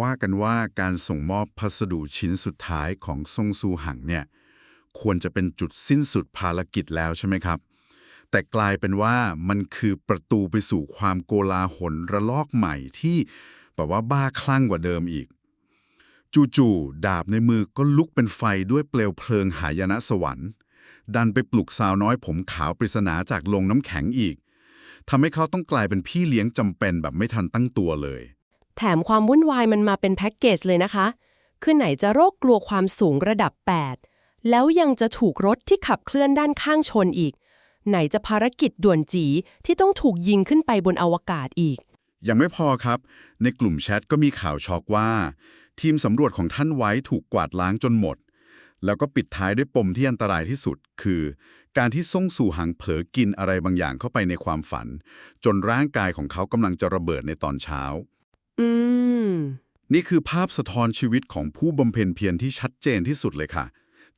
ว่ากันว่าการส่งมอบพัสดุชิ้นสุดท้ายของซงซูหังเนี่ยควรจะเป็นจุดสิ้นสุดภารกิจแล้วใช่ไหมครับ แต่กลายเป็นว่ามันคือประตูไปสู่ความโกลาหลระลอกใหม่ที่แบบว่าบ้าคลั่งกว่าเดิมอีก จู่ๆดาบในมือก็ลุกเป็นไฟด้วยเปลวเพลิงหายนะสวรรค์ ดันไปปลุกสาวน้อยผมขาวปริศนาจากลงน้ำแข็งอีกทำให้เขาต้องกลายเป็นพี่เลี้ยงจำเป็นแบบไม่ทันตั้งตัวเลย แถมความวุ่นวายมันมาเป็นแพ็กเกจเลยนะคะ คือไหนจะโรคกลัวความสูงระดับ 8 แล้วยังจะถูกรถที่ขับเคลื่อนด้านข้างชนอีก ไหนจะภารกิจด่วนจีที่ต้องถูกยิงขึ้นไปบนอวกาศอีก ยังไม่พอครับ ในกลุ่มแชทก็มีข่าวช็อกว่า ทีมสำรวจของท่านไว้ถูกกวาดล้างจนหมด แล้วก็ปิดท้ายด้วยปมที่อันตรายที่สุด คือ การที่ซ่งสู่หังเผลอกินอะไรบางอย่างเข้าไปในความฝัน จนร่างกายของเขากำลังจะระเบิดในตอนเช้า อืม นี่คือภาพสะท้อนชีวิตของผู้บำเพ็ญเพียรที่ชัดเจนที่สุดเลยค่ะ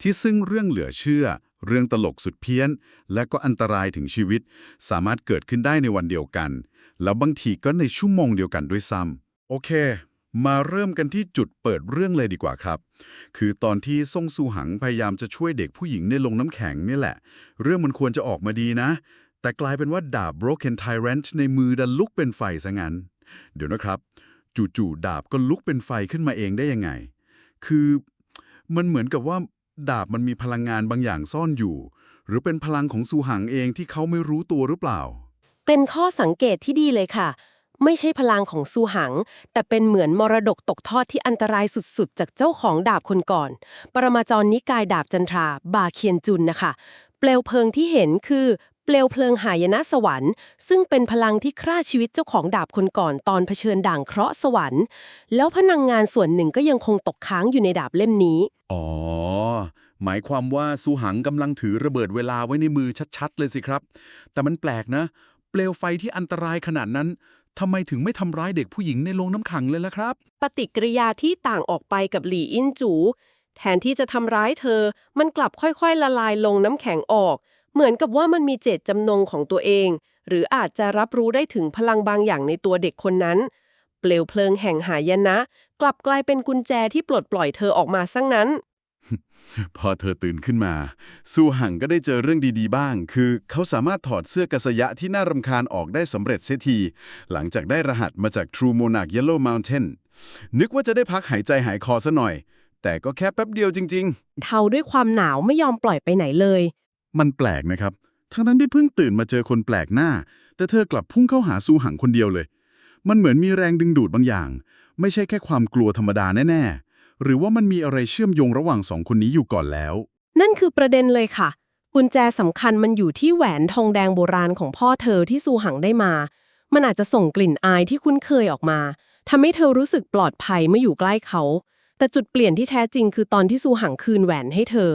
ที่ซึ่งเรื่องเหลือเชื่อ เรื่องตลกสุดเพี้ยน และก็อันตรายถึงชีวิต สามารถเกิดขึ้นได้ในวันเดียวกัน แล้วบางทีก็ในชั่วโมงเดียวกันด้วยซ้ำโอเค มาเริ่มกันที่จุดเปิดเรื่องเลยดีกว่าครับ คือตอนที่ซ่งซูหังพยายามจะช่วยเด็กผู้หญิงในลงน้ำแข็งนี่แหละ เรื่องมันควรจะออกมาดีนะ แต่กลายเป็นว่าดาบ Broken Tyrant ในมือดันลุกเป็นไฟซะงั้น เดี๋ยวนะครับ จู่ๆดาบก็ลุกเป็นไฟขึ้นมาเองได้ยังไง คือมันเหมือนกับว่าดาบมันมีพลังงานบางอย่างซ่อนอยู่ หรือเป็นพลังของซูหังเองที่เขาไม่รู้ตัวหรือเปล่า เป็นข้อสังเกตที่ดีเลยค่ะ ไม่ใช่พลังของซูหัง แต่เป็นเหมือนมรดกตกทอดที่อันตรายสุดๆ จากเจ้าของดาบคนก่อน ปรมาจารย์นิกายดาบจันทรา บาเคียนจุนนะคะ เปลวเพลิงที่เห็นคือ เปลวเพลิงหายนะสวรรค์ ซึ่งเป็นพลังที่ฆ่าชีวิตเจ้าของดาบคนก่อนตอนเผชิญด่างเคราะห์สวรรค์ แล้วพลังงานส่วนหนึ่งก็ยังคงตกค้างอยู่ในดาบเล่มนี้ อ๋อ หมายความว่าซูหังกำลังถือระเบิดเวลาไว้ในมือชัดๆ เลยสิครับ แต่มันแปลกนะ เปลวไฟที่อันตรายขนาดนั้นทำไมถึงไม่ทำร้ายเด็กผู้หญิงในโรงน้ำขังเลยล่ะครับ ปฏิกิริยาที่ต่างออกไปกับหลี่อินจู แทนที่จะทำร้ายเธอ มันกลับค่อยๆ ละลายลงน้ำแข็งออก เหมือนกับว่ามันมีเจตจำนงของตัวเอง หรืออาจจะรับรู้ได้ถึงพลังบางอย่างในตัวเด็กคนนั้น เปลวเพลิงแห่งหายนะ กลับกลายเป็นกุญแจที่ปลดปล่อยเธอออกมาซะงั้น พอเธอตื่นขึ้นมา ซูหังก็ได้เจอเรื่องดีๆ บ้าง คือเขาสามารถถอดเสื้อกสยะที่น่ารำคาญออกได้สำเร็จเสียที หลังจากได้รหัสมาจาก True Monarch Yellow Mountain นึกว่าจะได้พักหายใจหายคอซะหน่อย แต่ก็แค่แป๊บเดียวจริงเทาด้วยความหนาวไม่ยอมปล่อยไปไหนเลยๆ มันแปลกนะครับ ทั้งๆที่เพิ่งตื่นมาเจอคนแปลกหน้า แต่เธอกลับพุ่งเข้าหาซูหังคนเดียวเลย มันเหมือนมีแรงดึงดูดบางอย่าง ไม่ใช่แค่ความกลัวธรรมดาแน่ ๆ หรือว่ามันมีอะไรเชื่อมโยงระหว่างสองคนนี้อยู่ก่อนแล้ว นั่นคือประเด็นเลยค่ะ กุญแจสำคัญมันอยู่ที่แหวนทองแดงโบราณของพ่อเธอที่ซูหังได้มา มันอาจจะส่งกลิ่นอายที่คุ้นเคยออกมาทำให้เธอรู้สึกปลอดภัยเมื่ออยู่ใกล้เขา แต่จุดเปลี่ยนที่แท้จริงคือตอนที่ซูหังคืนแหวนให้เธอ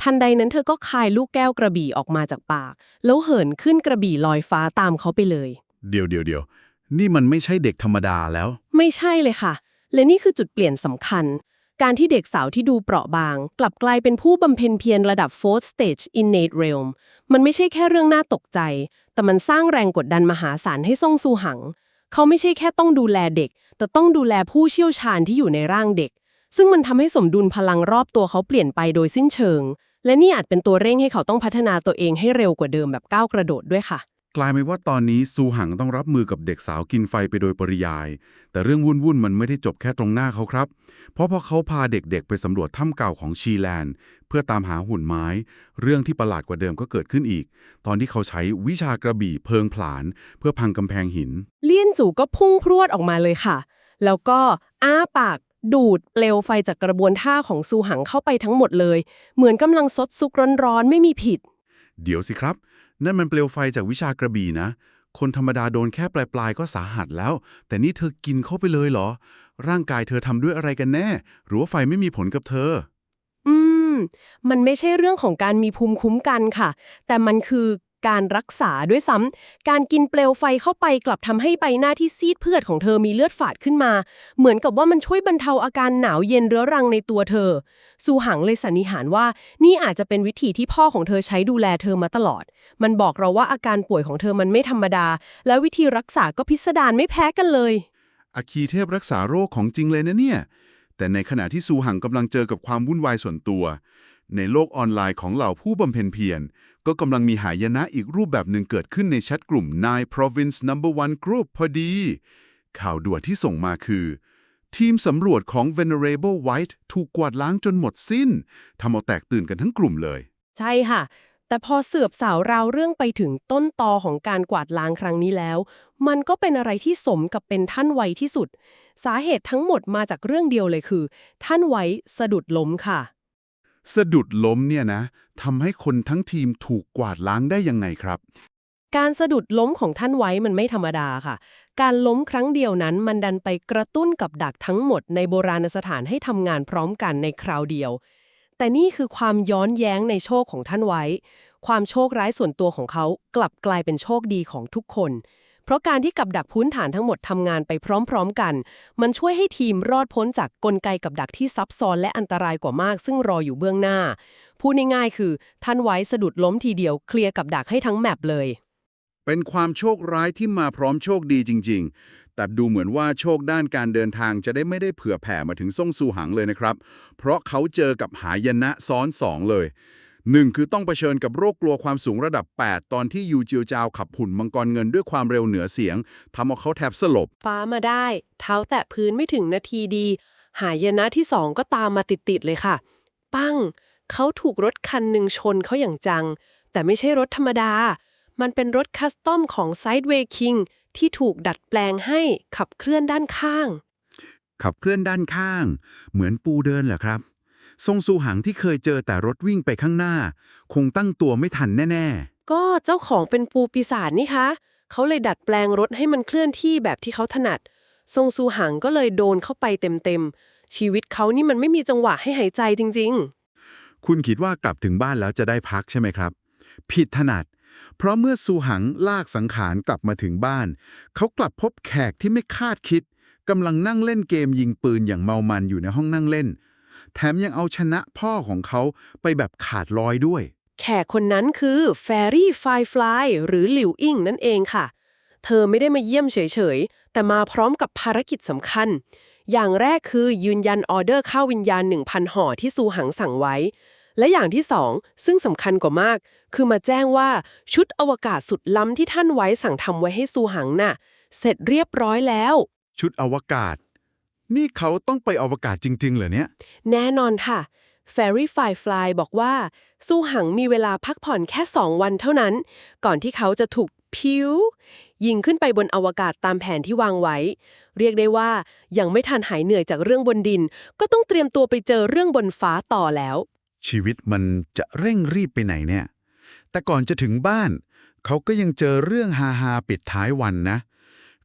ทันใดนั้นเธอก็คายลูกแก้วกระบี่ออกมาจากปาก แล้วเหินขึ้นกระบี่ลอยฟ้าตามเขาไปเลย เดี๋ยวเดี๋ยวเดี๋ยวนี่มันไม่ใช่เด็กธรรมดาแล้ว ไม่ใช่เลยค่ะ และนี่คือจุดเปลี่ยนสำคัญ การที่เด็กสาวที่ดูเปราะบาง กลับกลายเป็นผู้บำเพ็ญเพียรระดับ fourth stage innate realm มันไม่ใช่แค่เรื่องน่าตกใจ แต่มันสร้างแรงกดดันมหาศาลให้ซ่งซูหัง เขาไม่ใช่แค่ต้องดูแลเด็ก แต่ต้องดูแลผู้เชี่ยวชาญที่อยู่ในร่างเด็ก ซึ่งมันทำให้สมดุลพลังรอบตัวเขาเปลี่ยนไปโดยสิ้นเชิง และนี่อาจเป็นตัวเร่งให้เขาต้องพัฒนาตัวเองให้เร็วกว่าเดิมแบบก้าวกระโดดด้วยค่ะ กลายเป็นว่าตอนนี้ซูหังต้องรับมือกับเด็กสาวกินไฟไปโดยปริยาย แต่เรื่องวุ่นๆมันไม่ได้จบแค่ตรงหน้าเขาครับ เพราะพอเขาพาเด็กๆ ไปสำรวจถ้ำเก่าของชีแลนด์ เพื่อตามหาหุ่นไม้ เรื่องที่ประหลาดกว่าเดิมก็เกิดขึ้นอีก ตอนที่เขาใช้วิชากระบี่เพิงผลาญเพื่อพังกำแพงหิน เลี่ยนจู่ก็พุ่งพรวดออกมาเลยค่ะ แล้วก็อ้าปาก ดูดเปลวไฟจากกระบวนท่าของซูหังเข้าไปทั้งหมดเลย เหมือนกำลังซดซุกร้อนๆ ไม่มีผิด เดี๋ยวสิครับ นั่นมันเปลวไฟจากวิชากระบี่นะ คนธรรมดาโดนแค่ปลายๆ ก็สาหัสแล้ว แต่นี่เธอกินเข้าไปเลยเหรอ ร่างกายเธอทำด้วยอะไรกันแน่ หรือว่าไฟไม่มีผลกับเธอ อืม มันไม่ใช่เรื่องของการมีภูมิคุ้มกันค่ะ แต่มันคือ การรักษาด้วยซ้ำการกินเปลวไฟเข้าไปกลับทำให้ใบหน้าที่ซีดเพือดของเธอมีเลือดฝาดขึ้นมา เหมือนกับว่ามันช่วยบรรเทาอาการหนาวเย็นเรื้อรังในตัวเธอ ซูหังเลยสันนิษฐานว่า นี่อาจจะเป็นวิธีที่พ่อของเธอใช้ดูแลเธอมาตลอด มันบอกเราว่าอาการป่วยของเธอมันไม่ธรรมดา แล้ววิธีรักษาก็พิสดารไม่แพ้กันเลยอาคีเทพรักษาโรคของจริงเลยนะเนี่ย แต่ในขณะที่ซูหังกำลังเจอกับความวุ่นวายส่วนตัว ในโลกออนไลน์ของเหล่าผู้บำเพ็ญเพียร ก็กำลังมีหายนะอีกรูปแบบหนึ่งเกิดขึ้นในแชทกลุ่ม Nine Province Number One Group พอดี ข่าวด่วนที่ส่งมาคือ ทีมสำรวจของ Venerable White ถูกกวาดล้างจนหมดสิ้นทำเอาแตกตื่นกันทั้งกลุ่มเลย ใช่ค่ะ แต่พอเสือบสาวราวเรื่องไปถึงต้นตอของการกวาดล้างครั้งนี้แล้ว มันก็เป็นอะไรที่สมกับเป็นท่านไวที่สุด สาเหตุทั้งหมดมาจากเรื่องเดียวเลยคือ ท่านไวสะดุดล้มค่ะ สะดุดล้มเนี่ยนะทำให้คนทั้งทีมถูกกวาดล้างได้ยังไงครับ การสะดุดล้มของท่านไว้มันไม่ธรรมดาค่ะ การล้มครั้งเดียวนั้นมันดันไปกระตุ้นกับดักทั้งหมดในโบราณสถานให้ทำงานพร้อมกันในคราวเดียว แต่นี่คือความย้อนแย้งในโชคของท่านไว้ ความโชคร้ายส่วนตัวของเขากลับกลายเป็นโชคดีของทุกคน เพราะการที่กับดักพื้นฐานทั้งหมดทำงานไปพร้อมๆกัน มันช่วยให้ทีมรอดพ้นจากกลไกกับดักที่ซับซ้อนและอันตรายกว่ามาก ซึ่งรออยู่เบื้องหน้า พูดง่ายๆคือ ท่านไว้สะดุดล้มทีเดียวเคลียร์กับดักให้ทั้งแมปเลย เป็นความโชคร้ายที่มาพร้อมโชคดีจริง ๆ แต่ดูเหมือนว่าโชคด้านการเดินทางจะได้ไม่ได้เผื่อแผ่มาถึงซ่งซูหังเลยนะครับ เพราะเขาเจอกับหายนะซ้อนสองเลย หนึ่งคือต้องเผชิญกับโรคกลัวความสูงระดับ 8 ตอนที่ยูเจียวจาวขับหุ่นมังกรเงินด้วยความเร็วเหนือเสียงทำเอาเขาแทบสลบ ฟ้ามาได้ เท้าแตะพื้นไม่ถึงนาทีดี หายนะที่สองก็ตามมาติดๆเลยค่ะ ปั้ง เขาถูกรถคันหนึ่งชนเขาอย่างจัง แต่ไม่ใช่รถธรรมดา มันเป็นรถคัสตอมของ Sideway King ที่ถูกดัดแปลงให้ขับเคลื่อนด้านข้าง ขับเคลื่อนด้านข้าง เหมือนปูเดินเหรอครับ ทรงซูหังที่เคยเจอแต่รถวิ่งไปข้างหน้า คงตั้งตัวไม่ทันแน่ ก็เจ้าของเป็นปูปีศาจนี่คะ เขาเลยดัดแปลงรถให้มันเคลื่อนที่แบบที่เขาถนัดทรงซูหังก็เลยโดนเข้าไปเต็มๆ ชีวิตเขานี่มันไม่มีจังหวะให้หายใจจริงๆๆคุณคิดว่ากลับถึงบ้านแล้วจะได้พักใช่ไหมครับ ผิดถนัด เพราะเมื่อซูหังลากสังขารกลับมาถึงบ้าน เขากลับพบแขกที่ไม่คาดคิดกำลังนั่งเล่นเกมยิงปืนอย่างเมามันอยู่ในห้องนั่งเล่น แถมยังเอาชนะพ่อของเขาไปแบบขาดลอยด้วย แขกคนนั้นคือแฟรี่ไฟฟลายหรือหลิวอิงนั่นเองค่ะ เธอไม่ได้มาเยี่ยมเฉยๆ แต่มาพร้อมกับภารกิจสำคัญ อย่างแรกคือยืนยันออเดอร์ข้าววิญญาณ 1,000 ห่อที่ซูหังสั่งไว้ และอย่างที่สองซึ่งสำคัญกว่ามาก คือมาแจ้งว่าชุดอวกาศสุดล้ำที่ท่านไว้สั่งทำไว้ให้ซูหังน่ะเสร็จเรียบร้อยแล้ว ชุดอวกาศ นี่เขาต้องไปอวกาศจริง ๆ เหรอเนี่ย แน่นอนค่ะ Fairy Firefly บอกว่า สู้หังมีเวลาพักผ่อนแค่ 2 วันเท่านั้น ก่อนที่เขาจะถูกพิวยิงขึ้นไปบนอวกาศตามแผนที่วางไว้ เรียกได้ว่ายังไม่ทันหายเหนื่อยจากเรื่องบนดิน ก็ต้องเตรียมตัวไปเจอเรื่องบนฟ้าต่อแล้ว ชีวิตมันจะเร่งรีบไปไหนเนี่ย แต่ก่อนจะถึงบ้าน เขาก็ยังเจอเรื่องฮาฮาๆปิดท้ายวันนะ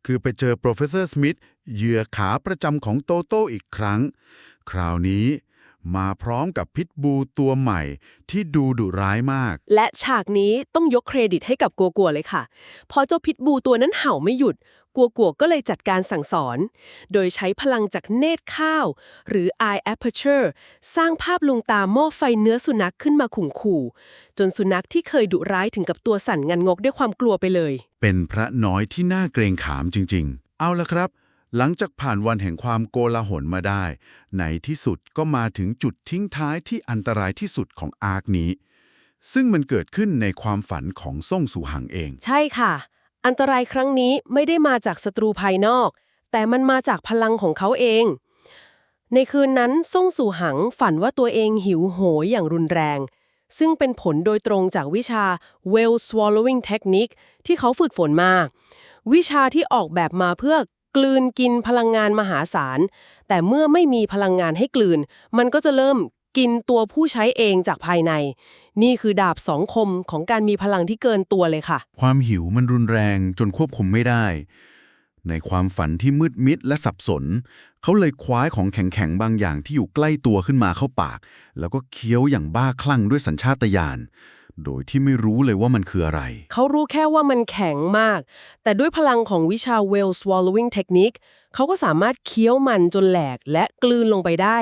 คือไปเจอ Professor Smith เหยื่อขาประจำของโตโต้อีกครั้ง คราวนี้มาพร้อมกับพิษบูตัวใหม่ที่ดูดุร้ายมาก และฉากนี้ต้องยกเครดิตให้กับกัวกัวเลยค่ะ พอเจ้าพิษบูตัวนั้นเห่าไม่หยุด กัวกัวก็เลยจัดการสั่งสอน โดยใช้พลังจากเนตรข้าว หรือ eye aperture สร้างภาพลวงตาหม้อไฟเนื้อสุนัขขึ้นมาข่มขู่ จนสุนัขที่เคยดุร้ายถึงกับตัวสั่นงันงกด้วยความกลัวไปเลย เป็นพระน้อยที่น่าเกรงขามจริง ๆ เอาละครับหลังจากผ่านวันแห่งความโกลาหลมาได้ ในที่สุดก็มาถึงจุดทิ้งท้ายที่อันตรายที่สุดของอาร์คนี้ ซึ่งมันเกิดขึ้นในความฝันของซ่งสุหังเอง ใช่ค่ะ อันตรายครั้งนี้ไม่ได้มาจากศัตรูภายนอก แต่มันมาจากพลังของเขาเอง ในคืนนั้นซ่งสู่หังฝันว่าตัวเองหิวโหยอย่างรุนแรง ซึ่งเป็นผลโดยตรงจากวิชา well swallowing technique ที่เขาฝึกฝนมา วิชาที่ออกแบบมาเพื่อกลืนกินพลังงานมหาศาล แต่เมื่อไม่มีพลังงานให้กลืน มันก็จะเริ่ม กินตัวผู้ใช้เองจากภายใน นี่คือดาบสองคมของการมีพลังที่เกินตัวเลยค่ะ ความหิวมันรุนแรงจนควบคุมไม่ได้ ในความฝันที่มืดมิดและสับสน เขาเลยคว้าของแข็งๆบางอย่างที่อยู่ใกล้ตัวขึ้นมาเข้าปาก แล้วก็เคี้ยวอย่างบ้าคลั่งด้วยสัญชาตญาณโดยที่ไม่รู้เลยว่ามันคืออะไร เขารู้แค่ว่ามันแข็งมาก แต่ด้วยพลังของวิชา well swallowing technique เขาก็สามารถเคี้ยวมันจนแหลกและกลืนลงไปได้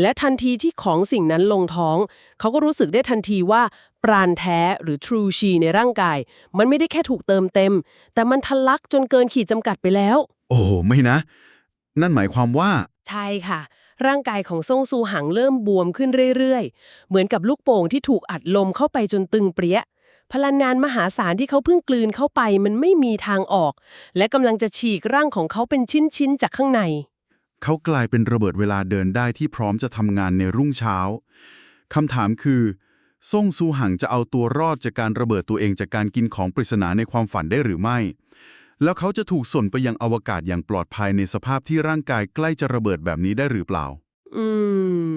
และทันทีที่ของสิ่งนั้นลงท้อง เขาก็รู้สึกได้ทันทีว่า ปราณแท้หรือ true chi ในร่างกาย มันไม่ได้แค่ถูกเติมเต็ม แต่มันทะลักจนเกินขีดจำกัดไปแล้ว โอ้ไม่นะ นั่นหมายความว่า ใช่ค่ะ ร่างกายของซ่งซูหังเริ่มบวมขึ้นเรื่อยๆ เหมือนกับลูกโป่งที่ถูกอัดลมเข้าไปจนตึงเปรี้ย พลังงานมหาศาลที่เขาเพิ่งกลืนเข้าไปมันไม่มีทางออก และกำลังจะฉีกร่างของเขาเป็นชิ้นๆจากข้างใน เขากลายเป็นระเบิดเวลาเดินได้ที่พร้อมจะทำงานในรุ่งเช้าคำถามคือซ่งซูหังจะเอาตัวรอดจากการระเบิดตัวเองจากการกินของปริศนาในความฝันได้หรือไม่ แล้วเขาจะถูกส่งไปยังอวกาศอย่างปลอดภัยในสภาพที่ร่างกายใกล้จะระเบิดแบบนี้ได้หรือเปล่า อืม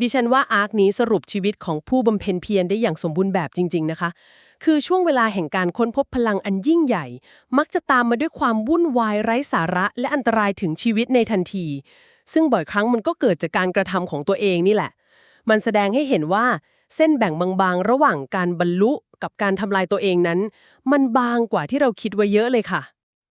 ดิฉันว่าอาร์คนี้สรุปชีวิตของผู้บำเพ็ญเพียรได้อย่างสมบูรณ์แบบจริง ๆ นะคะ คือช่วงเวลาแห่งการค้นพบพลังอันยิ่งใหญ่ มักจะตามมาด้วยความวุ่นวายไร้สาระ และอันตรายถึงชีวิตในทันที ซึ่งบ่อยครั้งมันก็เกิดจากการกระทำของตัวเองนี่แหละ มันแสดงให้เห็นว่าเส้นแบ่งบางๆ ระหว่างการบรรลุกับการทำลายตัวเองนั้น มันบางกว่าที่เราคิดไว้เยอะเลยค่ะ